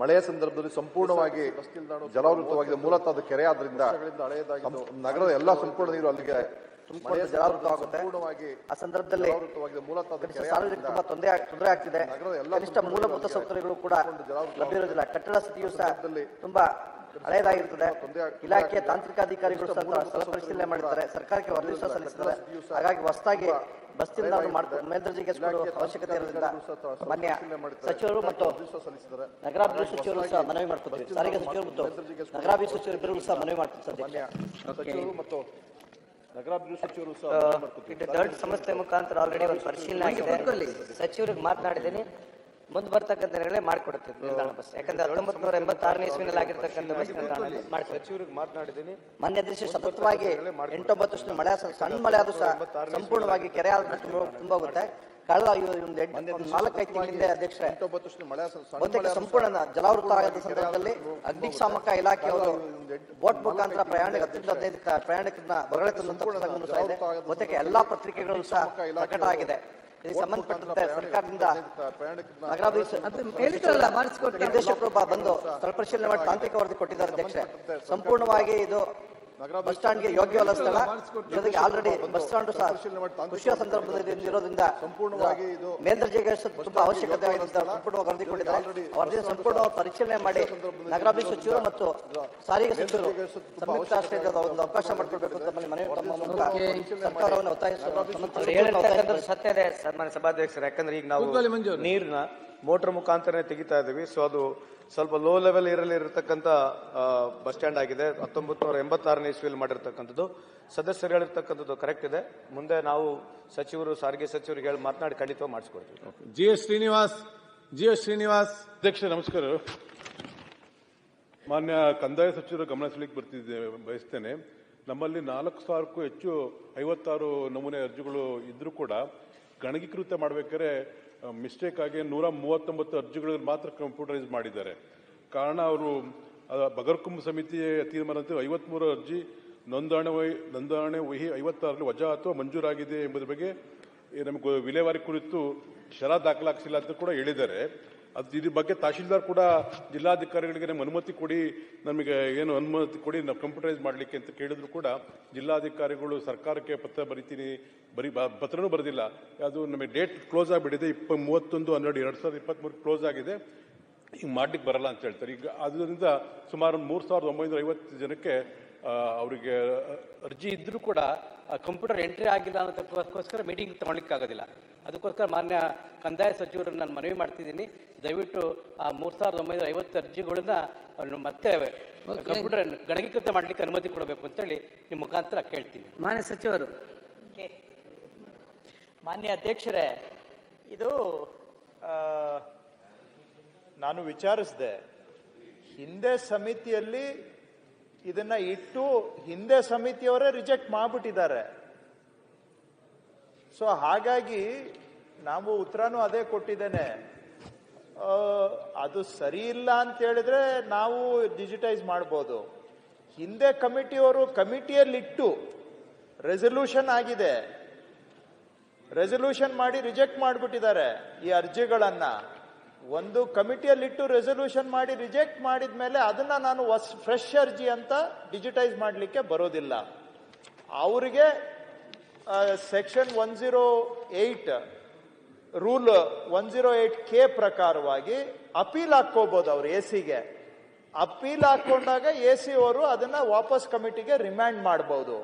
ಮಳೆಯ ಸಂದರ್ಭದಲ್ಲಿ ಸಂಪೂರ್ಣವಾಗಿ ಜಲಾವೃತವಾಗಿದೆ. ಮೂಲತಃ ಅದು ಕೆರೆ ಆದ್ರಿಂದ ನಗರದ ಎಲ್ಲ ಸಂಪೂರ್ಣ ನೀರು ಅಲ್ಲಿಗೆ ಸಂಪೂರ್ಣವಾಗಿ ಆ ಸಂದರ್ಭದಲ್ಲಿ ಸಾರ್ವಜನಿಕ ತುಂಬಾ ತೊಂದರೆ ತೊಂದರೆ ಆಗ್ತಿದೆ. ನಗರದ ಎಲ್ಲ ಕನಿಷ್ಠ ಮೂಲಭೂತ ಸೌಕರ್ಯಗಳು ಕೂಡ ಜಲಾವೃತ ಲಭ್ಯವಿರೋದಿಲ್ಲ ಕಟ್ಟಡ ಸ್ಥಿತಿಯು ಸಹ ತುಂಬಾ ಹಳೆಯದಾಗಿರ್ತದೆ ಇಲಾಖೆ. ತಾಂತ್ರಿಕ ಅಧಿಕಾರಿಗಳು ಸ್ಥಳ ಪರಿಶೀಲನೆ ಮಾಡಿದ್ದಾರೆ. ಸರ್ಕಾರಕ್ಕೆ ವರದಿ ಸಲ್ಲಿಸಿದ್ದಾರೆ ಹಾಗಾಗಿ ಹೊಸದಾಗಿ ಬಸ್ ಇಲಾಖೆಯ ಅವಶ್ಯಕತೆ ಇರೋದ್ರಿಂದ ಮಾನ್ಯ ಸಚಿವರು ಮತ್ತು. ನಗರಾಭಿವೃದ್ಧಿ ಸಚಿವರು ಸಹ ಮನವಿ ಮಾಡ್ಕೊತೀವಿ ಸಾರಿಗೆ ಸಚಿವರು ಮತ್ತು ನಗರಾಭಿವೃದ್ಧಿ ಸಚಿವರು ಇಬ್ಬರಿಗೂ ಸಹ ಮನವಿ ಮಾಡ್ತಾರೆ ಸಚಿವರು ಮತ್ತು ನಗರಾಭಿವೃದ್ಧಿ ಸಂಸ್ಥೆ ಮುಖಾಂತರ ಆಲ್ರೆಡಿ ಒಂದು ಪರಿಶೀಲನೆ ಆಗಿದೆ. ಸಚಿವರಿಗೆ ಮಾತನಾಡಿದ್ದೀನಿ. ಮುಂದೆ ಬರ್ತಕ್ಕಂಥ ದಿನಗಳೇ ಮಾಡಿಕೊಡುತ್ತೆ ನಿಲ್ದಾಣ ಬಸ್. ಯಾಕಂದ್ರೆ ಹತ್ತೊಂಬತ್ತು ನೂರ ಎಂಬತ್ತಾರನೇ ಇಸ್ವಿನಲ್ಲಿ ಆಗಿರ್ತಕ್ಕಂಥ ಬಸ್ ಸಚಿವರಿಗೆ ಮಾತನಾಡಿದ್ದೀನಿ. ಮಾನ್ಯ ಅಧ್ಯಕ್ಷ ಸತತವಾಗಿ ಎಂಟೊಂಬತ್ತು ವರ್ಷದ ಮಳೆ ಸಣ್ಣ ಮಳೆ ಆದ್ರೂ ಸಹ ಸಂಪೂರ್ಣವಾಗಿ ಕೆರೆ ಆದ ತುಂಬ ಹೋಗುತ್ತೆ ಕಳೆದ ಒಂದು ಎಂಟು ನಾಲ್ಕೈದು ತಿಂಗಳಿಂದ ಅಧ್ಯಕ್ಷ ಬಹುತೇಕ ಸಂಪೂರ್ಣ ಜಲಾವೃತ ಆಗದ ಸಂದರ್ಭದಲ್ಲಿ ಅಗ್ನಿಶಾಮಕ ಇಲಾಖೆಯವರು ಬೋಟ್ ಮುಖಾಂತರ ಪ್ರಯಾಣಿಕ ಹತ್ತರಿಂದ ಹದಿನೈದು ಪ್ರಯಾಣಿಕರನ್ನ ತಂದಂತ ಬಹುತೇಕ ಎಲ್ಲಾ ಪತ್ರಿಕೆಗಳು ಸಹ ಪ್ರಕಟ ಆಗಿದೆ ಸಂಬಂಧಪಟ್ಟಂತೆ ಸರ್ಕಾರದಿಂದ ಪ್ರಯಾಣಿಕರನ್ನ ನಗರಾಭಿವೃದ್ಧಿ ನಿರ್ದೇಶಕರು ಬ- ಬಂದು ಸ್ಥಳ ಪರಿಶೀಲನೆ ಮಾಡಿ ತಾಂತ್ರಿಕ ವರದಿ ಕೊಟ್ಟಿದ್ದಾರೆ ಅಧ್ಯಕ್ಷ ಸಂಪೂರ್ಣವಾಗಿ ಇದು ಬಸ್ ಸ್ಟ್ಯಾಂಡ್ಗೆ ಯೋಗ್ಯವಲ್ಲ ಸ್ಥಳ. ಜೊತೆಗೆ ಆಲ್ರೆಡಿ ಬಸ್ ಸ್ಟ್ಯಾಂಡ್ ಸಹ ಕೃಷಿಯ ಸಂದರ್ಭದಲ್ಲಿ ಇರೋದ್ರಿಂದ ಸಂಪೂರ್ಣವಾಗಿ ಇದು ಮೇಲ್ದರ್ಜೆಗೆ ತುಂಬಾ ಅವಶ್ಯಕತೆ ಸಂಪೂರ್ಣವಾಗಿ ಸಂಪೂರ್ಣವಾಗಿ ಪರಿಶೀಲನೆ ಮಾಡಿ ನಗರಾಭಿವೃದ್ಧಿ ಸಚಿವರು ಮತ್ತು ಸಾರಿಗೆ ಸಚಿವರು ಸಂಯುಕ್ತ ಆಶ್ರಯದ ಒಂದು ಅವಕಾಶ ಮಾಡಿಕೊಡ್ಬೇಕು ಅಂತ ಮನೆ ಮನವಿ ತಮ್ಮ ಮೂಲಕ ಸರ್ಕಾರವನ್ನು ಅವ್ರು ಸತ್ಯ ಇದೆ ಸನ್ಮಾನ್ಯ ಸಭಾಧ್ಯಕ್ಷರು. ಯಾಕಂದ್ರೆ ಈಗ ನಾವು ನೀರ್ನ ಮೋಟರ್ ಮುಖಾಂತರನೇ ತೆಗಿತಾ ಇದ್ದೀವಿ. ಸೊ ಅದು ಸ್ವಲ್ಪ ಲೋ ಲೆವೆಲ್ ಇರಲಿ ಇರತಕ್ಕಂಥ ಬಸ್ ಸ್ಟ್ಯಾಂಡ್ ಆಗಿದೆ. ಹತ್ತೊಂಬತ್ತು ನೂರ ಎಂಬತ್ತಾರನೇ ಇಸ್ವಿಯಲ್ಲಿ ಮಾಡಿರ್ತಕ್ಕಂಥದ್ದು. ಸದಸ್ಯರು ಹೇಳಿರ್ತಕ್ಕಂಥದ್ದು ಕರೆಕ್ಟ್ ಇದೆ. ಮುಂದೆ ನಾವು ಸಚಿವರು ಸಾರಿಗೆ ಸಚಿವರಿಗೆ ಹೇಳಿ ಮಾತನಾಡಿ ಖಂಡಿತ ಮಾಡಿಸ್ಕೊಡ್ತೀವಿ. G S Srinivas G S Srinivas. ಅಧ್ಯಕ್ಷ ನಮಸ್ಕಾರ. ಮಾನ್ಯ ಕಂದಾಯ ಸಚಿವರು ಗಮನ ಸೆಳಿಕೆ ಬರ್ತಿದ್ದೆ ಬಯಸ್ತೇನೆ. ನಮ್ಮಲ್ಲಿ ನಾಲ್ಕು ಸಾವಿರಕ್ಕೂ ಹೆಚ್ಚು ಐವತ್ತಾರು ನಮೂನೆ ಅರ್ಜಿಗಳು ಇದ್ರೂ ಕೂಡ ಗಣಕೀಕೃತ ಮಾಡ್ಬೇಕಾದ್ರೆ ಮಿಸ್ಟೇಕ್ ಆಗಿ ನೂರ ಮೂವತ್ತೊಂಬತ್ತು ಅರ್ಜಿಗಳಲ್ಲಿ ಮಾತ್ರ ಕಂಪ್ಯೂಟರೈಸ್ ಮಾಡಿದ್ದಾರೆ. ಕಾರಣ ಅವರು ಬಗರ್ಕುಂಬ ಸಮಿತಿಯ ತೀರ್ಮಾನದಂತೆ ಐವತ್ಮೂರು ಅರ್ಜಿ, ನೋಂದಣಿ ವಹಿ ನೋಂದಣಿ ವಹಿ ಐವತ್ತಾರರಲ್ಲಿ ವಜಾ ಅಥವಾ ಮಂಜೂರಾಗಿದೆ ಎಂಬುದರ ಬಗ್ಗೆ ನಮಗೆ ವಿಲೇವಾರಿ ಕುರಿತು ಶರ ದಾಖಲಾಗಿಸಿಲ್ಲ ಅಂತ ಕೂಡ ಹೇಳಿದ್ದಾರೆ. ಅದು ಇದ್ರ ಬಗ್ಗೆ ತಹಶೀಲ್ದಾರ್ ಕೂಡ ಜಿಲ್ಲಾಧಿಕಾರಿಗಳಿಗೆ ಅನುಮತಿ ಕೊಡಿ, ನಮಗೆ ಏನು ಅನುಮತಿ ಕೊಡಿ, ನಾವು ಕಂಪ್ಯೂಟರೈಸ್ ಮಾಡಲಿಕ್ಕೆ ಅಂತ ಕೇಳಿದ್ರು ಕೂಡ ಜಿಲ್ಲಾಧಿಕಾರಿಗಳು ಸರ್ಕಾರಕ್ಕೆ ಪತ್ರ ಬರಿತೀನಿ, ಬರೀ ಪತ್ರನೂ ಬರೆದಿಲ್ಲ. ಅದು ನಮಗೆ ಡೇಟ್ ಕ್ಲೋಸ್ ಆಗಿಬಿಟ್ಟಿದೆ ಇಪ್ಪ ಮೂವತ್ತೊಂದು ಹನ್ನೆರಡು, ಎರಡು ಸಾವಿರದ ಇಪ್ಪತ್ತ್ಮೂರು ಕ್ಲೋಸ್ ಆಗಿದೆ. ಈಗ ಮಾಡ್ಲಿಕ್ಕೆ ಬರಲ್ಲ ಅಂತ ಹೇಳ್ತಾರೆ. ಈಗ ಅದರಿಂದ ಸುಮಾರು ಮೂರು ಸಾವಿರದ ಒಂಬೈನೂರ ಐವತ್ತು ಜನಕ್ಕೆ ಅವರಿಗೆ ಅರ್ಜಿ ಇದ್ದರೂ ಕೂಡ ಕಂಪ್ಯೂಟರ್ ಎಂಟ್ರಿ ಆಗಿಲ್ಲ ಅನ್ನೋದಕ್ಕೋಸ್ಕರ ಮೀಟಿಂಗ್ ತಗೊಳ್ಲಿಕ್ಕೆ ಆಗೋದಿಲ್ಲ ಅದಕ್ಕೋಸ್ಕರ ಮಾನ್ಯ ಕಂದಾಯ ಸಚಿವರನ್ನು ನಾನು ಮನವಿ ಮಾಡ್ತಿದ್ದೀನಿ. ದಯವಿಟ್ಟು ಆ ಮೂರು ಸಾವಿರದ ಒಂಬೈನೂರ ಐವತ್ತು ಅರ್ಜಿಗಳನ್ನ ಮತ್ತೆ ಕಂಪ್ಯೂಟರ್ ಗಣಕೀಕೃತ ಮಾಡಲಿಕ್ಕೆ ಅನುಮತಿ ಕೊಡಬೇಕು ಅಂತೇಳಿ ನಿಮ್ಮ ಮುಖಾಂತರ ಕೇಳ್ತೀನಿ. ಮಾನ್ಯ ಸಚಿವರು. ಮಾನ್ಯ ಅಧ್ಯಕ್ಷರೇ ಇದು ನಾನು ವಿಚಾರಿಸಿದೆ. ಹಿಂದೆ ಸಮಿತಿಯಲ್ಲಿ ಇದನ್ನ ಇಟ್ಟು ಹಿಂದೆ ಸಮಿತಿಯವರೇ ರಿಜೆಕ್ಟ್ ಮಾಡಿಬಿಟ್ಟಿದ್ದಾರೆ. ಸೊ ಹಾಗಾಗಿ ನಾವು ಉತ್ತರನೂ ಅದೇ ಕೊಟ್ಟಿದ್ದೇನೆ. ಅದು ಸರಿ ಇಲ್ಲ ಅಂತ ಹೇಳಿದ್ರೆ ನಾವು ಡಿಜಿಟೈಸ್ ಮಾಡ್ಬೋದು. ಹಿಂದೆ ಕಮಿಟಿಯವರು ಕಮಿಟಿಯಲ್ಲಿಟ್ಟು ರೆಸಲ್ಯೂಷನ್ ಆಗಿದೆ. ರೆಸಲ್ಯೂಷನ್ ಮಾಡಿ ರಿಜೆಕ್ಟ್ ಮಾಡಿಬಿಟ್ಟಿದ್ದಾರೆ ಈ ಅರ್ಜಿಗಳನ್ನ. ಒಂದು ಕಮಿಟಿಯಲ್ಲಿಟ್ಟು ರೆಸಲ್ಯೂಷನ್ ಮಾಡಿ ರಿಜೆಕ್ಟ್ ಮಾಡಿದ ಮೇಲೆ ಅದನ್ನ ನಾನು ಫ್ರೆಶ್ ಅರ್ಜಿ ಅಂತ ಡಿಜಿಟೈಸ್ ಮಾಡಲಿಕ್ಕೆ ಬರೋದಿಲ್ಲ. ಅವರಿಗೆ section one zero eight rule one zero eight K ಪ್ರಕಾರವಾಗಿ ಅಪೀಲ್ ಹಾಕೋಬಹುದು ಅವ್ರು ಎ ಸಿಗೆ ಅಪೀಲ್ ಹಾಕೊಂಡಾಗ ಎ ಸಿ ಅವರು ಅದನ್ನ ವಾಪಸ್ ಕಮಿಟಿಗೆ ರಿಮ್ಯಾಂಡ್ ಮಾಡಬಹುದು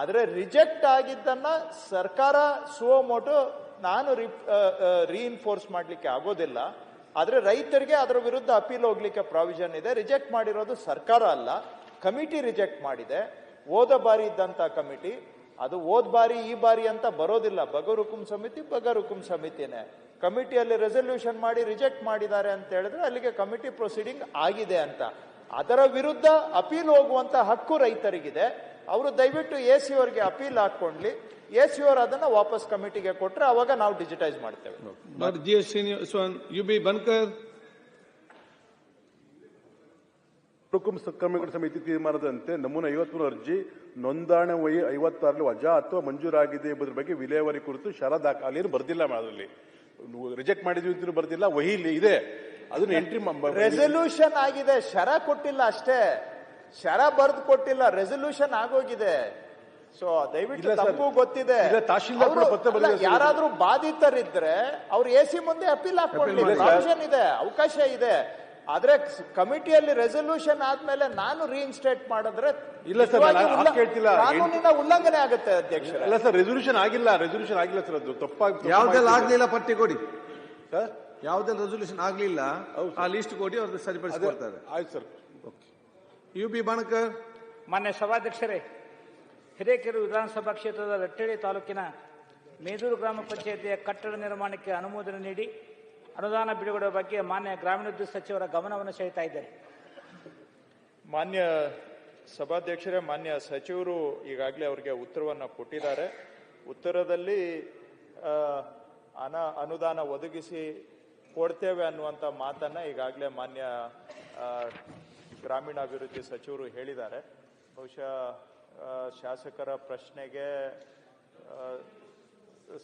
ಆದ್ರೆ ರಿಜೆಕ್ಟ್ ಆಗಿದ್ದನ್ನ ಸರ್ಕಾರ ಸುವಮೋಟು ನಾನು ರೀಇನ್ಫೋರ್ಸ್ ಮಾಡಲಿಕ್ಕೆ ಆಗೋದಿಲ್ಲ. ಆದ್ರೆ ರೈತರಿಗೆ ಅದರ ವಿರುದ್ಧ ಅಪೀಲ್ ಹೋಗ್ಲಿಕ್ಕೆ ಪ್ರಾವಿಷನ್ ಇದೆ. ರಿಜೆಕ್ಟ್ ಮಾಡಿರೋದು ಸರ್ಕಾರ ಅಲ್ಲ, ಕಮಿಟಿ ರಿಜೆಕ್ಟ್ ಮಾಡಿದೆ. ಹೋದ ಬಾರಿ ಇದ್ದಂತ ಕಮಿಟಿ ಅದು ಓದ್ ಬಾರಿ, ಈ ಬಾರಿ ಅಂತ ಬರೋದಿಲ್ಲ. ಬಗರುಕುಂ ಸಮಿತಿ ಬಗರುಕುಂ ಸಮಿತಿನೇ. ಕಮಿಟಿಯಲ್ಲಿ ರೆಸಲ್ಯೂಷನ್ ಮಾಡಿ ರಿಜೆಕ್ಟ್ ಮಾಡಿದ್ದಾರೆ ಅಂತ ಹೇಳಿದ್ರೆ ಅಲ್ಲಿಗೆ ಕಮಿಟಿ ಪ್ರೊಸೀಡಿಂಗ್ ಆಗಿದೆ ಅಂತ. ಅದರ ವಿರುದ್ಧ ಅಪೀಲ್ ಹೋಗುವಂತ ಹಕ್ಕು ರೈತರಿಗಿದೆ. ಅವರು ದಯವಿಟ್ಟು ಎ ಸಿ ಅವರಿಗೆ ಅಪೀಲ್ ಹಾಕೊಂಡ್ಲಿ ಎ ಸಿ ಅವರು ಅದನ್ನ ವಾಪಸ್ ಕಮಿಟಿಗೆ ಕೊಟ್ರೆ ಅವಾಗ ನಾವು ಡಿಜಿಟೈಸ್ ಮಾಡ್ತೇವೆ doctor G S Srinivasan U B Banakar ಹುಕುಂ ಸಕ್ರಮಗಳ ಸಮಿತಿ ತೀರ್ಮಾನದಂತೆ ನಮೂನೆ ಐವತ್ಮೂರು ಅರ್ಜಿ ನೋಂದಣಿ ವಯಿ ಐವತ್ತಾರಲ್ಲಿ ವಜಾ ಅಥವಾ ಮಂಜೂರಾಗಿದೆ ಎಂಬುದರ ಬಗ್ಗೆ ವಿಲೇವಾರಿ ಕುರಿತು ಶರ ದಾಖಲೆಯನ್ನು ಬರ್ದಿಲ್ಲ ಅದರಲ್ಲಿ ರಿಜೆಕ್ಟ್ ಮಾಡಿದ್ವಿ ಅಂತ ಬರ್ದಿಲ್ಲ ವಹಿಲಿ ಇದೆ. ಅದನ್ನ ಎಂಟ್ರಿ ರೆಸಲ್ಯೂಷನ್ ಆಗಿದೆ ಶರ ಕೊಟ್ಟಿಲ್ಲ ಅಷ್ಟೇ. ಶರ ಬರ್ದು ಕೊಟ್ಟಿಲ್ಲ ರೆಸಲ್ಯೂಷನ್ ಆಗೋಗಿದೆ. ಸೊ ದಯವಿಟ್ಟು ತಪ್ಪು ಗೊತ್ತಿದೆ. ಇಲ್ಲ. ಯಾರಾದ್ರೂ ಬಾಧಿತರಿದ್ರೆ ಅವ್ರು ಎ ಸಿ ಮುಂದೆ ಅಪೀಲ್ ಹಾಕೊಳ್ಳಿ ಇಲ್ಲ ಇದೆ ಅವಕಾಶ ಇದೆ. ಆದ್ರೆ ಕಮಿಟಿಯಲ್ಲಿ ರೆಸೊಲ್ಯೂಷನ್ ಆದ್ಮೇಲೆ ನಾನು ರೀಇನ್ಸ್ಟೇಟ್ ಮಾಡಿದ್ರೆ ಇಲ್ಲ ಸರ್, ಕೇಳ್ತಿಲ್ಲ. ಕಾನೂನಿನ ಉಲ್ಲಂಘನೆ ಆಗುತ್ತೆ ಅಧ್ಯಕ್ಷ ಇಲ್ಲ ಸರ್ ರೆಸೊಲ್ಯೂಷನ್ ಆಗಿಲ್ಲ ರೆಸೊಲ್ಯೂಷನ್ ಆಗಿಲ್ಲ ಸರ್ ಅದು ತಪ್ಪಾಗಿ ಯಾವ್ದೆಲ್ಲ ಆಗ್ಲಿಲ್ಲ ಪಟ್ಟಿ ಕೊಡಿ. ಸರ್? ಯಾವ್ದೆಲ್ಲ ರೆಸೊಲ್ಯೂಷನ್ ಆಗ್ಲಿಲ್ಲ ಆ ಲಿಸ್ಟ್ ಕೊಡಿ ಅವ್ರದ್ದು ಸರಿಪಡಿಸ್ಕೊಡ್ತಾರೆ ಆಯ್ತು ಸರ್. ಯು ಬಿ ಬಣಕರ್ ಮಾನ್ಯ ಸಭಾಧ್ಯಕ್ಷರೇ ಹಿರೇಕೆರೂರು ವಿಧಾನಸಭಾ ಕ್ಷೇತ್ರದ ರಟ್ಟಳ್ಳಿ ತಾಲೂಕಿನ ಮೇದೂರು ಗ್ರಾಮ ಪಂಚಾಯತಿಯ ಕಟ್ಟಡ ನಿರ್ಮಾಣಕ್ಕೆ ಅನುಮೋದನೆ ನೀಡಿ ಅನುದಾನ ಬಿಡುಗಡೆ ಬಗ್ಗೆ ಮಾನ್ಯ ಗ್ರಾಮೀಣಾಭಿವೃದ್ಧಿ ಸಚಿವರ ಗಮನವನ್ನು ಸೆಳೆತಾ ಇದ್ದಾರೆ ಮಾನ್ಯ ಸಭಾಧ್ಯಕ್ಷರೇ, ಮಾನ್ಯ ಸಚಿವರು ಈಗಾಗಲೇ ಅವರಿಗೆ ಉತ್ತರವನ್ನು ಕೊಟ್ಟಿದ್ದಾರೆ. ಉತ್ತರದಲ್ಲಿ ಅನ, ಅನುದಾನ ಒದಗಿಸಿ ಕೊಡ್ತೇವೆ ಅನ್ನುವಂಥ ಮಾತನ್ನು ಈಗಾಗಲೇ ಮಾನ್ಯ ಗ್ರಾಮೀಣಾಭಿವೃದ್ಧಿ ಸಚಿವರು ಹೇಳಿದ್ದಾರೆ. ಬಹುಶಃ ಶಾಸಕರ ಪ್ರಶ್ನೆಗೆ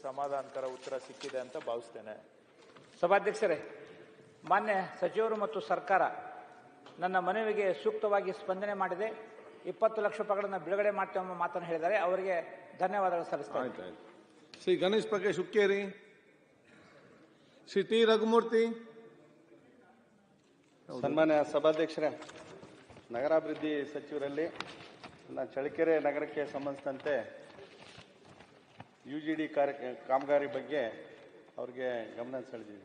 ಸಮಾಧಾನಕರ ಉತ್ತರ ಸಿಕ್ಕಿದೆ ಅಂತ ಭಾವಿಸ್ತೇನೆ. ಸಭಾಧ್ಯಕ್ಷರೇ ಮಾನ್ಯ ಸಚಿವರು ಮತ್ತು ಸರ್ಕಾರ ನನ್ನ ಮನವಿಗೆ ಸೂಕ್ತವಾಗಿ ಸ್ಪಂದನೆ ಮಾಡಿದೆ. ಇಪ್ಪತ್ತು ಲಕ್ಷ ರೂಪಾಯಿಗಳನ್ನು ಬಿಡುಗಡೆ ಮಾಡ್ತೇವೆ ಎಂಬ ಮಾತನ್ನು ಹೇಳಿದ್ದಾರೆ. ಅವರಿಗೆ ಧನ್ಯವಾದಗಳು ಸಲ್ಲಿಸ್ತಾರೆ ಶ್ರೀ ಗಣೇಶ್ ಪ್ರಕಾಶ್ ಹುಕ್ಕೇರಿ ಶ್ರೀ ಟಿ ರಘುಮೂರ್ತಿ. ಸನ್ಮಾನ್ಯ ಸಭಾಧ್ಯಕ್ಷರೇ ನಗರಾಭಿವೃದ್ಧಿ ಸಚಿವರಲ್ಲಿ ನನ್ನ ಚಳ್ಳಕೆರೆ ನಗರಕ್ಕೆ ಸಂಬಂಧಿಸಿದಂತೆ ಯು ಜಿ ಡಿ ಕಾರ್ಯ ಕಾಮಗಾರಿ ಬಗ್ಗೆ ಅವ್ರಿಗೆ ಗಮನ ಸೆಳೆದೀವಿ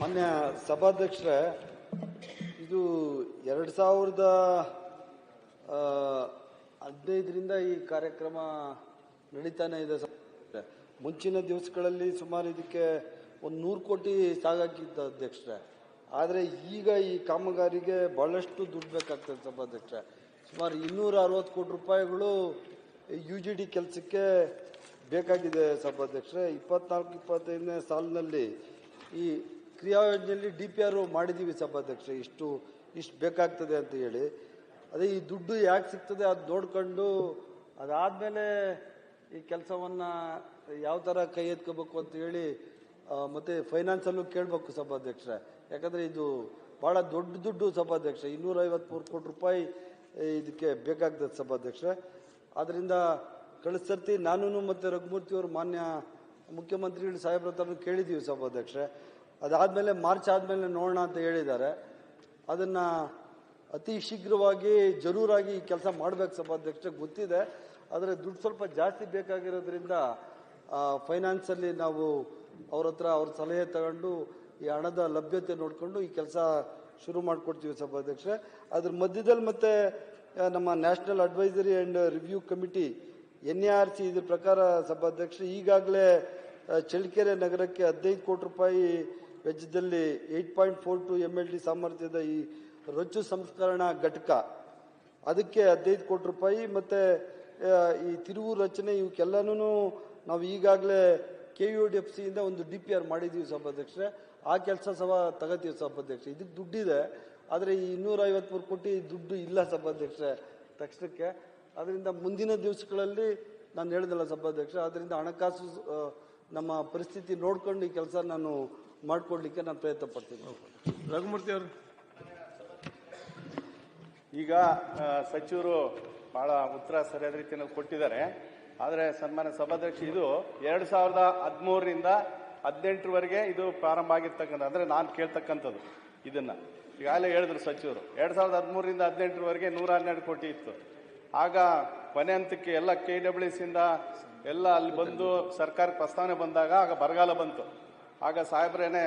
ಮಾನ್ಯ ಸಭಾಧ್ಯಕ್ಷರೇ, ಇದು ಎರಡು ಸಾವಿರದ ಹದಿನೈದರಿಂದ ಈ ಕಾರ್ಯಕ್ರಮ ನಡೀತಾನೆ ಇದೆ. ಮುಂಚಿನ ದಿವಸಗಳಲ್ಲಿ ಸುಮಾರು ಇದಕ್ಕೆ ಒಂದು ನೂರು ಕೋಟಿ ಸಾಗಾಕಿದ್ದ ಅಧ್ಯಕ್ಷರೇ. ಆದರೆ ಈಗ ಈ ಕಾಮಗಾರಿಗೆ ಬಹಳಷ್ಟು ದುಡ್ಡು ಬೇಕಾಗ್ತದೆ ಸಭಾಧ್ಯಕ್ಷ ಸುಮಾರು ಇನ್ನೂರ ಅರವತ್ತು ಕೋಟಿ ರೂಪಾಯಿಗಳು ಯು ಜಿ ಡಿ ಕೆಲಸಕ್ಕೆ ಬೇಕಾಗಿದೆ ಸಭಾಧ್ಯಕ್ಷರೇ. ಇಪ್ಪತ್ನಾಲ್ಕು, ಇಪ್ಪತ್ತೈದನೇ ಸಾಲಿನಲ್ಲಿ ಈ ಕ್ರಿಯಾ ಯೋಜನೆಯಲ್ಲಿ ಡಿ ಪಿ ಆರ್ ಮಾಡಿದ್ದೀವಿ ಸಭಾಧ್ಯಕ್ಷರೇ. ಇಷ್ಟು ಇಷ್ಟು ಬೇಕಾಗ್ತದೆ ಅಂತ ಹೇಳಿ. ಅದೇ ಈ ದುಡ್ಡು ಯಾಕೆ ಸಿಗ್ತದೆ ಅದು ನೋಡ್ಕೊಂಡು ಅದಾದಮೇಲೆ ಈ ಕೆಲಸವನ್ನು ಯಾವ ಥರ ಕೈ ಎತ್ಕೋಬೇಕು ಅಂತ ಹೇಳಿ ಮತ್ತು ಫೈನಾನ್ಸಲ್ಲೂ ಕೇಳಬೇಕು ಸಭಾಧ್ಯಕ್ಷರೇ. ಯಾಕಂದರೆ ಇದು ಭಾಳ ದೊಡ್ಡ ದುಡ್ಡು ಸಭಾಧ್ಯಕ್ಷ ಇನ್ನೂರೈವತ್ತ್ಮೂರು ಕೋಟಿ ರೂಪಾಯಿ ಇದಕ್ಕೆ ಬೇಕಾಗ್ತದೆ ಸಭಾಧ್ಯಕ್ಷರೇ. ಆದ್ದರಿಂದ ಕಳೆದ ಸರ್ತಿ ನಾನು ಮತ್ತು ರಘುಮೂರ್ತಿಯವರು ಮಾನ್ಯ ಮುಖ್ಯಮಂತ್ರಿಗಳು ಸಾಹೇಬ್ರ ಕೇಳಿದ್ದೀವಿ ಸಭಾಧ್ಯಕ್ಷರೇ ಅದಾದಮೇಲೆ ಮಾರ್ಚ್ ಆದಮೇಲೆ ನೋಡೋಣ ಅಂತ ಹೇಳಿದ್ದಾರೆ. ಅದನ್ನು ಅತಿ ಶೀಘ್ರವಾಗಿ ಜರೂರಾಗಿ ಈ ಕೆಲಸ ಮಾಡಬೇಕು ಸಭಾಧ್ಯಕ್ಷ ಗೊತ್ತಿದೆ. ಆದರೆ ದುಡ್ಡು ಸ್ವಲ್ಪ ಜಾಸ್ತಿ ಬೇಕಾಗಿರೋದ್ರಿಂದ ಫೈನಾನ್ಸಲ್ಲಿ ನಾವು ಅವ್ರ ಹತ್ರ ಅವ್ರ ಸಲಹೆ ತಗೊಂಡು ಈ ಹಣದ ಲಭ್ಯತೆ ನೋಡಿಕೊಂಡು ಈ ಕೆಲಸ ಶುರು ಮಾಡಿಕೊಡ್ತೀವಿ ಸಭಾಧ್ಯಕ್ಷರೇ ಅದ್ರ ಮಧ್ಯದಲ್ಲಿ ಮತ್ತೆ ನಮ್ಮ national advisory and review committee N A R C ಇದ್ರ ಪ್ರಕಾರ ಸಭಾಧ್ಯಕ್ಷರು ಈಗಾಗಲೇ ಚಳ್ಳಕೆರೆ ನಗರಕ್ಕೆ ಹದಿನೈದು ಕೋಟಿ ರೂಪಾಯಿ ವೆಚ್ಚದಲ್ಲಿ eight point four two M L D ಸಾಮರ್ಥ್ಯದ ಈ ರೊಚ್ಚು ಸಂಸ್ಕರಣಾ ಘಟಕ. ಅದಕ್ಕೆ ಹದಿನೈದು ಕೋಟಿ ರೂಪಾಯಿ ಮತ್ತೆ ಈ ತಿರುವು ರಚನೆ ಇವಕ್ಕೆಲ್ಲನೂ ನಾವು ಈಗಾಗಲೇ ಕೆ ಯು ಡಿ ಎಫ್ ಸಿಯಿಂದ ಒಂದು ಡಿ ಪಿ ಆರ್ ಮಾಡಿದ್ದೀವಿ ಸಭಾಧ್ಯಕ್ಷರೇ. ಆ ಕೆಲಸ ಸಹ ತಗೋತೀವಿ ಸಭಾಧ್ಯಕ್ಷ ಇದಕ್ಕೆ ದುಡ್ಡಿದೆ. ಆದರೆ ಈ ಇನ್ನೂರ ಐವತ್ಮೂರು ಕೋಟಿ ದುಡ್ಡು ಇಲ್ಲ ಸಭಾಧ್ಯಕ್ಷರೇ. ತಕ್ಷಣಕ್ಕೆ ಅದರಿಂದ ಮುಂದಿನ ದಿವಸಗಳಲ್ಲಿ ನಾನು ಹೇಳಿದಲ್ಲ ಸಭಾಧ್ಯಕ್ಷ ಅದರಿಂದ ಹಣಕಾಸು ನಮ್ಮ ಪರಿಸ್ಥಿತಿ ನೋಡ್ಕೊಂಡು ಈ ಕೆಲಸ ನಾನು ಮಾಡಿಕೊಡ್ಲಿಕ್ಕೆ ನಾನು ಪ್ರಯತ್ನ ಪಡ್ತೀನಿ. ರಘುಮೂರ್ತಿ ಅವರು. ಈಗ ಸಚಿವರು ಬಹಳ ಉತ್ತರ ಸರಿಯಾದ ರೀತಿಯಲ್ಲಿ ಕೊಟ್ಟಿದ್ದಾರೆ. ಆದರೆ ಸನ್ಮಾನ್ಯ ಸಭಾಧ್ಯಕ್ಷ ಇದು ಎರಡು ಸಾವಿರದ ಹದಿಮೂರರಿಂದ ಹದಿನೆಂಟರವರೆಗೆ ಇದು ಪ್ರಾರಂಭ ಆಗಿರ್ತಕ್ಕಂಥ ಅಂದರೆ ನಾನು ಕೇಳ್ತಕ್ಕಂಥದ್ದು ಇದನ್ನು. ಈಗಾಗಲೇ ಹೇಳಿದ್ರು ಸಚಿವರು. ಎರಡು ಸಾವಿರದ ಹದಿಮೂರರಿಂದ ಹದಿನೆಂಟರವರೆಗೆ ನೂರ ಹನ್ನೆರಡು ಕೋಟಿ ಇತ್ತು. ಆಗ ಕೊನೆ ಹಂತಕ್ಕೆ ಎಲ್ಲ ಕೆ ಡಬ್ಲ್ಯೂ ಇಂದ ಎಲ್ಲ ಅಲ್ಲಿ ಬಂದು ಸರ್ಕಾರಕ್ಕೆ ಪ್ರಸ್ತಾವನೆ ಬಂದಾಗ ಆಗ ಬರಗಾಲ ಬಂತು. ಆಗ ಸಾಹೇಬ್ರೇನೆ,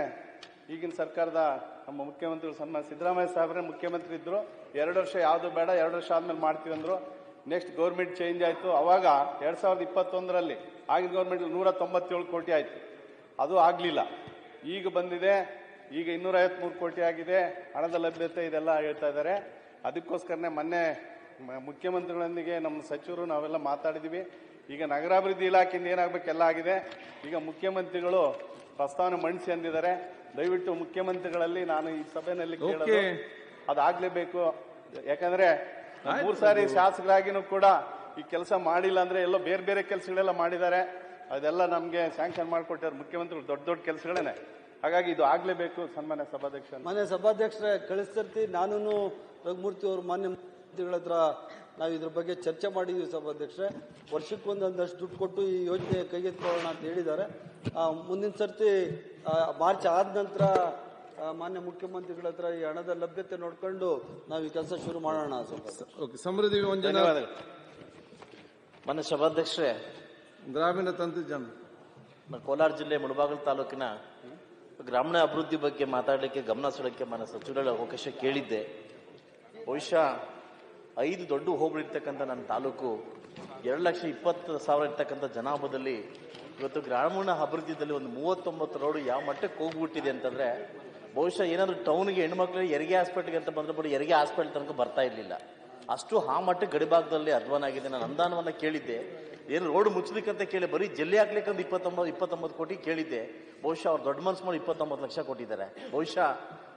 ಈಗಿನ ಸರ್ಕಾರದ ನಮ್ಮ ಮುಖ್ಯಮಂತ್ರಿ ಸನ್ಮಾನ ಸಿದ್ದರಾಮಯ್ಯ ಸಾಹೇಬ್ರೆ ಮುಖ್ಯಮಂತ್ರಿ ಇದ್ರು. ಎರಡು ವರ್ಷ ಯಾವುದು ಬೇಡ, ಎರಡು ವರ್ಷ ಆದ್ಮೇಲೆ ಮಾಡ್ತೀವಿ ಅಂದ್ರು. ನೆಕ್ಸ್ಟ್ ಗೌರ್ಮೆಂಟ್ ಚೇಂಜ್ ಆಯಿತು. ಅವಾಗ ಎರಡು ಸಾವಿರದ ಇಪ್ಪತ್ತೊಂದರಲ್ಲಿ ಆಗಿನ ಗೌರ್ಮೆಂಟ್ ನೂರ ತೊಂಬತ್ತೇಳು ಕೋಟಿ ಆಯಿತು. ಅದು ಆಗಲಿಲ್ಲ. ಈಗ ಬಂದಿದೆ, ಈಗ ಇನ್ನೂರ ಐವತ್ಮೂರು ಕೋಟಿ ಆಗಿದೆ. ಹಣದ ಲಭ್ಯತೆ ಇದೆಲ್ಲ ಹೇಳ್ತಾ ಇದ್ದಾರೆ. ಅದಕ್ಕೋಸ್ಕರನೇ ಮೊನ್ನೆ ಮುಖ್ಯಮಂತ್ರಿಗಳೊಂದಿಗೆ ನಮ್ಮ ಸಚಿವರು ನಾವೆಲ್ಲ ಮಾತಾಡಿದ್ದೀವಿ ಈಗ ನಗರಾಭಿವೃದ್ಧಿ ಇಲಾಖೆಯಿಂದ ಏನಾಗಬೇಕು ಎಲ್ಲ ಆಗಿದೆ. ಈಗ ಮುಖ್ಯಮಂತ್ರಿಗಳು ಪ್ರಸ್ತಾವನೆ ಮಂಡಿಸಿ ಅಂದಿದ್ದಾರೆ. ದಯವಿಟ್ಟು ಮುಖ್ಯಮಂತ್ರಿಗಳಲ್ಲಿ ನಾನು ಈ ಸಭೆಯಲ್ಲಿ ಕೇಳೋದು. ಅದಾಗಲೇಬೇಕು. ಯಾಕಂದ್ರೆ ಮೂರು ಸಾರಿ ಶಾಸಕರಾಗಿನೂ ಕೂಡ ಈ ಕೆಲಸ ಮಾಡಿಲ್ಲ ಅಂದ್ರೆ ಎಲ್ಲೋ ಬೇರೆ ಬೇರೆ ಕೆಲಸಗಳೆಲ್ಲ ಮಾಡಿದ್ದಾರೆ. ಅದೆಲ್ಲ ನಮಗೆ ಸ್ಯಾಂಕ್ಷನ್ ಮಾಡಿಕೊಟ್ಟಾರೆ ಮುಖ್ಯಮಂತ್ರಿಗಳು. ದೊಡ್ಡ ದೊಡ್ಡ ಕೆಲಸಗಳೇನೆ. ಹಾಗಾಗಿ ಇದು ಆಗ್ಲೇಬೇಕು ಸನ್ಮಾನ್ಯ ಸಭಾಧ್ಯಕ್ಷ ಮಾನ್ಯ ಸಭಾಧ್ಯಕ್ಷರೇ ಕಳಿಸ್ತಿರ್ತಿ. ನಾನು ರಘುಮೂರ್ತಿ ಅವರು ಮಾನ್ಯ ಮಂತ್ರಿಗಳ ಹತ್ರ ನಾವು ಇದ್ರ ಬಗ್ಗೆ ಚರ್ಚೆ ಮಾಡಿದ್ದೀವಿ ಸಭಾಧ್ಯಕ್ಷರೇ ವರ್ಷಕ್ಕೆ ಒಂದೊಂದಷ್ಟು ದುಡ್ಡು ಕೊಟ್ಟು ಈ ಯೋಜನೆ ಕೈಗೆತ್ತಿಕೊಳ್ಳೋಣ ಅಂತ ಹೇಳಿದ್ದಾರೆ. ಆ, ಮುಂದಿನ ಸರ್ತಿ ಮಾರ್ಚ್ ಆದ ನಂತರ ಮಾನ್ಯ ಮುಖ್ಯಮಂತ್ರಿಗಳ ಹತ್ರ ಈ ಹಣದ ಲಭ್ಯತೆ ನೋಡ್ಕೊಂಡು ನಾವು ಈ ಕೆಲಸ ಶುರು ಮಾಡೋಣ ಸಮೃದ್ಧಿ ಮಾನ್ಯ ಸಭಾಧ್ಯಕ್ಷರೇ ಗ್ರಾಮೀಣ ತಂತ್ರಜ್ಞಾನ ಕೋಲಾರ ಜಿಲ್ಲೆ ಮುಳಬಾಗಲ್ ತಾಲೂಕಿನ ಗ್ರಾಮೀಣ ಅಭಿವೃದ್ಧಿ ಬಗ್ಗೆ ಮಾತಾಡಲಿಕ್ಕೆ ಗಮನ ಸೆಳಕ್ಕೆ ಮಾನ್ಯ ಸಚಿವರ ಅವಕಾಶ ಕೇಳಿದ್ದೆ. ಬಹುಶಃ ಐದು ದೊಡ್ಡ ಹೋಬಳಿರ್ತಕ್ಕಂಥ ನನ್ನ ತಾಲೂಕು ಎರಡು ಲಕ್ಷ ಇಪ್ಪತ್ತು ಸಾವಿರ ಇರ್ತಕ್ಕಂಥ ಜನಾಭದಲ್ಲಿ ಇವತ್ತು ಗ್ರಾಮೀಣ ಅಭಿವೃದ್ಧಿದಲ್ಲಿ ಒಂದು ಮೂವತ್ತೊಂಬತ್ತು ರೋಡು ಯಾವ ಮಟ್ಟಕ್ಕೆ ಹೋಗ್ಬಿಟ್ಟಿದೆ ಅಂತಂದ್ರೆ, ಬಹುಶಃ ಏನಾದ್ರು ಟೌನ್ಗೆ ಹೆಣ್ಮಕ್ಳಿಗೆ ಹೆರಿಗೆ ಹಾಸ್ಪಿಟ್ಲ್ಗೆ ಅಂತ ಬಂದ್ರೆ ಬರೀ ಹೆರಿಗೆ ಹಾಸ್ಪಿಟಲ್ ತನಕ ಬರ್ತಾ ಇರಲಿಲ್ಲ. ಅಷ್ಟು ಆ ಮಟ್ಟ ಗಡಿಭಾಗದಲ್ಲಿ ಅಧ್ವಾನ ಆಗಿದೆ. ನಾನು ಅಂದಾನವನ್ನ ಕೇಳಿದ್ದೆ. ಏನು ರೋಡ್ ಮುಚ್ಚಲಿಕ್ಕಂತ ಕೇಳಿ, ಬರೀ ಜಲ್ಲಿ ಹಾಕ್ಲಿಕ್ಕೆ ಇಪ್ಪತ್ತೊಂಬತ್ತು ಇಪ್ಪತ್ತೊಂಬತ್ತು ಕೋಟಿ ಕೇಳಿದ್ದೆ. ಬಹುಶಃ ಅವ್ರು ದೊಡ್ಡ ಮನಸ್ಸು ಮಾಡಿ ಇಪ್ಪತ್ತೊಂಬತ್ತು ಲಕ್ಷ ಕೊಟ್ಟಿದ್ದಾರೆ. ಬಹುಶಃ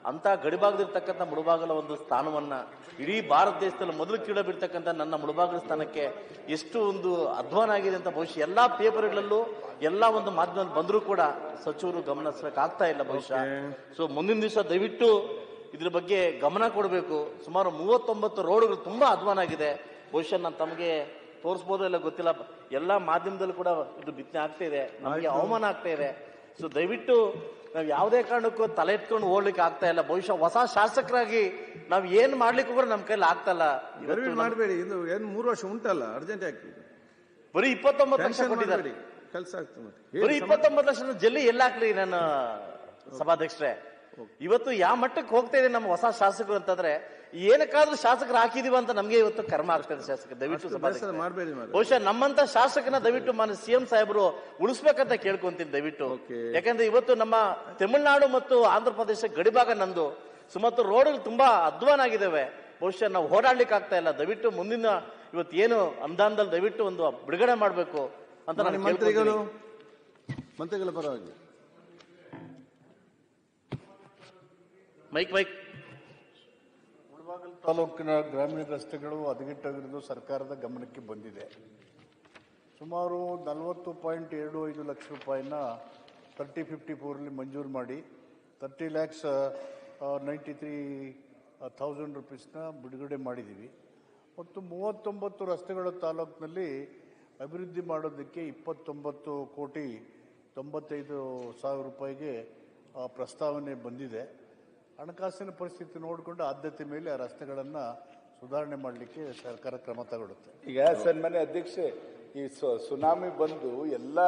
ಅಂತ ಗಡಿಭಾಗದಿರ್ತಕ್ಕಂಥ ಮುಳುಬಾಗಲ ಒಂದು ಸ್ಥಾನವನ್ನ ಇಡೀ ಭಾರತ ದೇಶದಲ್ಲಿ ಮೊದಲು ಕೀಳ ಬಿಡ್ತಕ್ಕಂಥ ನನ್ನ ಮುಳುಬಾಗಲ ಸ್ಥಾನಕ್ಕೆ ಎಷ್ಟು ಒಂದು ಅಧ್ವಾನ ಆಗಿದೆ ಅಂತ ಬಹುಶಃ ಎಲ್ಲಾ ಪೇಪರ್ಗಳಲ್ಲೂ ಎಲ್ಲಾ ಒಂದು ಮಾಧ್ಯಮದಲ್ಲಿ ಬಂದರೂ ಕೂಡ ಸಚಿವರು ಗಮನಿಸಬೇಕು ಆಗ್ತಾ ಇಲ್ಲ ಬಹುಶಃ. ಸೊ ಮುಂದಿನ ದಿವಸ ದಯವಿಟ್ಟು ಇದ್ರ ಬಗ್ಗೆ ಗಮನ ಕೊಡಬೇಕು. ಸುಮಾರು ಮೂವತ್ತೊಂಬತ್ತು ರೋಡ್ಗಳು ತುಂಬಾ ಅಧ್ವಾನ ಆಗಿದೆ. ಬಹುಶಃ ನಾನು ತಮಗೆ ತೋರಿಸ್ಬೋದು ಇಲ್ಲ ಗೊತ್ತಿಲ್ಲ. ಎಲ್ಲಾ ಮಾಧ್ಯಮದಲ್ಲೂ ಕೂಡ ಇದು ಬಿತ್ತನೆ ಆಗ್ತಾ ಇದೆ. ನಮಗೆ ಅವಮಾನ ಆಗ್ತಾ ಇದೆ. ಸೊ ದಯವಿಟ್ಟು ನಾವು ಯಾವುದೇ ಕಾರಣಕ್ಕೂ ತಲೆ ಇಟ್ಕೊಂಡು ಓಡ್ಲಿಕ್ಕೆ ಆಗ್ತಾ ಇಲ್ಲ. ಬಹುಶಃ ಹೊಸ ಶಾಸಕರಾಗಿ ನಾವು ಏನ್ ಮಾಡ್ಲಿಕ್ಕೆ ಕೂಡ ನಮ್ಮ ಕೈಲಿ ಆಗ್ತಲ್ಲ ಮಾಡಬೇಡಿ. ಇದು ಏನು ಮೂರು ವರ್ಷ ಉಂಟಲ್ಲ ಅರ್ಜೆಂಟ್ ಯಾಕೆ ಬರೀ ಇಪ್ಪತ್ತೊಂಬತ್ತು ಲಕ್ಷ ಕೊಟ್ಟಿದ್ದಾರೆ. ಕೆಲಸ ಆಗ್ತದೆ ಬರೀ ಇಪ್ಪತ್ತೊಂಬತ್ತು ಲಕ್ಷ ಜಲ್ಲಿ ಎಲ್ಲ ಹಾಕ್ಲಿ ನನ್ನ ಸಭಾಧ್ಯಕ್ಷರೇ? ಇವತ್ತು ಯಾವ ಮಟ್ಟಕ್ಕೆ ಹೋಗ್ತಾ ಇದೆ ನಮ್ಮ ಹೊಸ ಶಾಸಕರು ಅಂತಂದ್ರೆ ಏನಕ್ಕಾದ್ರೂ ಶಾಸಕರು ಹಾಕಿದೀವ ಅಂತ ನಮ್ಗೆ ಇವತ್ತು ಕರ್ಮ ಆಗ್ತದೆ ಶಾಸಕ ದಯವಿಟ್ಟು ಮಾಡಬೇಡಿ. ಬಹುಶಃ ನಮ್ಮಂತ ಶಾಸಕನ ದಯವಿಟ್ಟು ಮಾನ್ಯ ಸಿಎಂ ಸಾಹೇಬರು ಉಳಿಸ್ಬೇಕಂತ ಕೇಳ್ಕೊಂತೀನಿ ದಯವಿಟ್ಟು. ಯಾಕಂದ್ರೆ ಇವತ್ತು ನಮ್ಮ ತಮಿಳುನಾಡು ಮತ್ತು ಆಂಧ್ರ ಪ್ರದೇಶ ಗಡಿಭಾಗ ನಂದು ಸುಮತ್ತು ರೋಡ್ಗಳು ತುಂಬಾ ಅಧ್ವಾನ ಆಗಿದ್ದಾವೆ ಬಹುಶಃ ನಾವು ಓಡಾಡ್ಲಿಕ್ಕೆ ಆಗ್ತಾ ಇಲ್ಲ. ದಯವಿಟ್ಟು ಮುಂದಿನ ಇವತ್ತು ಏನು ಅನುದಾನದಲ್ಲಿ ದಯವಿಟ್ಟು ಒಂದು ಬಿಡುಗಡೆ ಮಾಡಬೇಕು ಅಂತ ನಾನು ಮಂತ್ರಿಗಳು ಮಂತ್ರಿಗಳ ಪರವಾಗಿ. Mic mic. ಮುಳಬಾಗಿಲು ತಾಲೂಕಿನ ಗ್ರಾಮೀಣ ರಸ್ತೆಗಳು ಹದಗೆಟ್ಟೋಗಿರೋದು ಸರ್ಕಾರದ ಗಮನಕ್ಕೆ ಬಂದಿದೆ. ಸುಮಾರು ನಲವತ್ತು ಪಾಯಿಂಟ್ ಎರಡು ಐದು ಲಕ್ಷ ರೂಪಾಯಿನ ತರ್ಟಿ ಫಿಫ್ಟಿ ಫೋರಲ್ಲಿ ಮಂಜೂರು ಮಾಡಿ, thirty lakhs ninety three thousand ರುಪೀಸ್ನ ಬಿಡುಗಡೆ ಮಾಡಿದ್ದೀವಿ ಮತ್ತು ಮೂವತ್ತೊಂಬತ್ತು ರಸ್ತೆಗಳ ತಾಲೂಕಿನಲ್ಲಿ ಅಭಿವೃದ್ಧಿ ಮಾಡೋದಕ್ಕೆ ಇಪ್ಪತ್ತೊಂಬತ್ತು ಕೋಟಿ ತೊಂಬತ್ತೈದು ಸಾವಿರ ರೂಪಾಯಿಗೆ ಪ್ರಸ್ತಾವನೆ ಬಂದಿದೆ. ಹಣಕಾಸಿನ ಪರಿಸ್ಥಿತಿ ನೋಡಿಕೊಂಡು ಆದ್ಯತೆ ಮೇಲೆ ಆ ರಸ್ತೆಗಳನ್ನು ಸುಧಾರಣೆ ಮಾಡಲಿಕ್ಕೆ ಸರ್ಕಾರ ಕ್ರಮ ತಗೊಳುತ್ತೆ ಈಗ ಸನ್ಮಾನ್ಯ ಅಧ್ಯಕ್ಷೆ ಈ ಸು- ಸುನಾಮಿ ಬಂದು ಎಲ್ಲ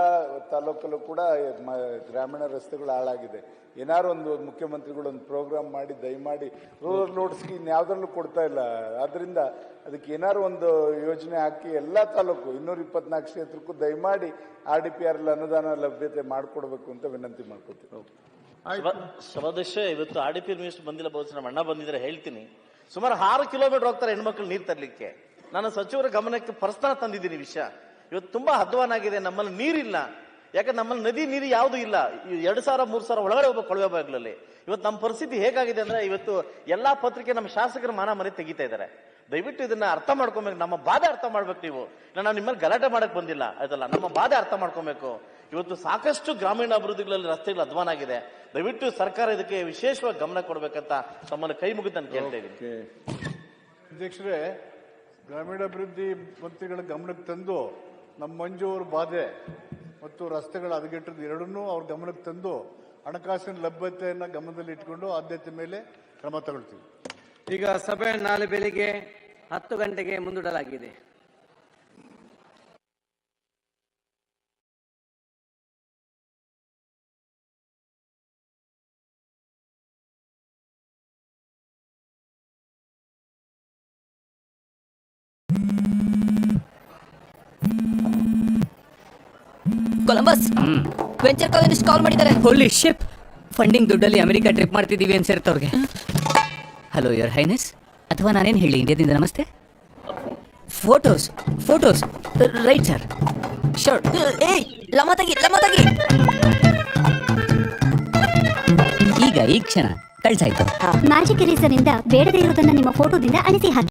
ತಾಲೂಕಲ್ಲೂ ಕೂಡ ಮ- ಗ್ರಾಮೀಣ ರಸ್ತೆಗಳು ಹಾಳಾಗಿದೆ. ಏನಾರು ಒಂದು ಮುಖ್ಯಮಂತ್ರಿಗಳು ಒಂದು ಪ್ರೋಗ್ರಾಮ್ ಮಾಡಿ ದಯಮಾಡಿ ರೂರಲ್ ರೋಡ್ಸ್ಗೆ ಇನ್ಯಾವುದ್ರಲ್ಲೂ ಕೊಡ್ತಾ ಇಲ್ಲ. ಆದ್ದರಿಂದ ಅದಕ್ಕೆ ಏನಾರು ಒಂದು ಯೋಜನೆ ಹಾಕಿ ಎಲ್ಲ ತಾಲೂಕು ಇನ್ನೂರ ಇಪ್ಪತ್ನಾಲ್ಕು ಕ್ಷೇತ್ರಕ್ಕೂ ದಯಮಾಡಿ ಆರ್ ಡಿ ಪಿ ಆರ್ ಅನುದಾನ ಲಭ್ಯತೆ ಮಾಡಿಕೊಡ್ಬೇಕು ಅಂತ ವಿನಂತಿ ಮಾಡ್ಕೊತೀವಿ ಸಭಾಧ್ಯಕ್ಷ ಇವತ್ತು ಪಿ ಮಿನಿಸ್ಟರ್ ಬಂದಿಲ್ಲ, ಬಹುಶಃ ನಮ್ಮ ಅಣ್ಣ ಬಂದಿದ್ರೆ ಹೇಳ್ತೀನಿ. ಸುಮಾರು ಆರು ಕಿಲೋಮೀಟರ್ ಹೋಗ್ತಾರೆ ಹೆಣ್ಮಕ್ಳು ನೀರು ತರಲಿಕ್ಕೆ. ನಾನು ಸಚಿವರ ಗಮನಕ್ಕೆ ಪರ್ಸನಲ್ ತಂದಿದ್ದೀನಿ ವಿಷಯ. ಇವತ್ತು ತುಂಬಾ ಅಧ್ವಾನ ಆಗಿದೆ ನಮ್ಮಲ್ಲಿ ನೀರಿಲ್ಲ. ಯಾಕಂದ್ರೆ ನಮ್ಮಲ್ಲಿ ನದಿ ನೀರು ಯಾವುದು ಇಲ್ಲ. ಎರಡು ಸಾವಿರ, ಮೂರು ಸಾವಿರ ಒಳಗಡೆ ಒಬ್ಬ ಕೊಳವೆ ಬಾಗಿಲಲ್ಲಿ ಇವತ್ತು ನಮ್ಮ ಪರಿಸ್ಥಿತಿ ಹೇಗಾಗಿದೆ ಅಂದ್ರೆ ಇವತ್ತು ಎಲ್ಲಾ ಪತ್ರಿಕೆ ನಮ್ಮ ಶಾಸಕರ ಮಾನ ಮನೆ ತೆಗಿತಾ ಇದ್ದಾರೆ. ದಯವಿಟ್ಟು ಇದನ್ನ ಅರ್ಥ ಮಾಡ್ಕೊಬೇಕು. ನಮ್ಮ ಬಾಧೆ ಅರ್ಥ ಮಾಡ್ಬೇಕು ನೀವು. ನಾನು ನಿಮ್ಮಲ್ಲಿ ಗಲಾಟೆ ಮಾಡಕ್ ಬಂದಿಲ್ಲ. ಆಯ್ತಲ್ಲ? ನಮ್ಮ ಬಾಧೆ ಅರ್ಥ ಮಾಡ್ಕೊಬೇಕು. ಇವತ್ತು ಸಾಕಷ್ಟು ಗ್ರಾಮೀಣ ಅಭಿವೃದ್ಧಿಗಳಲ್ಲಿ ರಸ್ತೆಗಳು ಅಧ್ವಾನ ಆಗಿದೆ ದಯವಿಟ್ಟು ಸರ್ಕಾರ ಇದಕ್ಕೆ ವಿಶೇಷವಾಗಿ ಗಮನ ಕೊಡಬೇಕಂತ ತಮ್ಮನ್ನು ಕೈ ಮುಗಿದು ನಾನು ಕೇಳ್ತಾ ಇದ್ದೀನಿ. ಅಧ್ಯಕ್ಷರೇ ಗ್ರಾಮೀಣಾಭಿವೃದ್ಧಿ ಮಂತ್ರಿಗಳ ಗಮನಕ್ಕೆ ತಂದು ನಮ್ಮ ಮಂಜು ಅವ್ರ ಬಾಧೆ ಮತ್ತು ರಸ್ತೆಗಳ ಹದಗೆಟ್ಟದ್ದು ಎರಡನ್ನೂ ಅವ್ರ ಗಮನಕ್ಕೆ ತಂದು ಹಣಕಾಸಿನ ಲಭ್ಯತೆಯನ್ನು ಗಮನದಲ್ಲಿ ಇಟ್ಕೊಂಡು ಆದ್ಯತೆ ಮೇಲೆ ಕ್ರಮ ತಗೊಳ್ತೀವಿ. ಈಗ ಸಭೆ ನಾಳೆ ಬೆಳಿಗ್ಗೆ ಹತ್ತು ಗಂಟೆಗೆ ಮುಂದೂಡಲಾಗಿದೆ. ಕೊಲಂಬಸ್. ವೆಂಚರ್ ಕಾಲೋನಿಸ್ಟ್ ಕಾಲ್ ಮಾಡಿದ್ದಾರೆ. ಹೋಲಿ ಶಿಪ್ ಫಂಡಿಂಗ್ ದುಡ್ಡಲ್ಲಿ ಅಮೆರಿಕ ಟ್ರಿಪ್ ಮಾಡ್ತಿದ್ದೀವಿ ಅಂತ ಸೇರ್ತವ್ರಿಗೆ ಹಲೋ ಯರ್ ಹೈನೆಸ್ ಅಥವಾ ನಾನೇನು ಹೇಳಿ ಇಂಡಿಯಾದಿಂದ ನಮಸ್ತೆ? ಫೋಟೋಸ್ ಫೋಟೋಸ್ ರೈಟ್ ಸರ್ ಶೋರ್ ಏಯ್ ಲಮ ತಗಿ ಲಮ ತಗಿ. ಈಗ ಈ ಕ್ಷಣ ಕಳ್ಸಾಯ್ತು ಮ್ಯಾಜಿಕ್ ಇರೇಸರ್ ಇಂದ ಬೇಡದೇ ಇರೋದನ್ನ ನಿಮ್ಮ ಫೋಟೋದಿಂದ ಅಳಿಸಿ ಹಾಕಿ.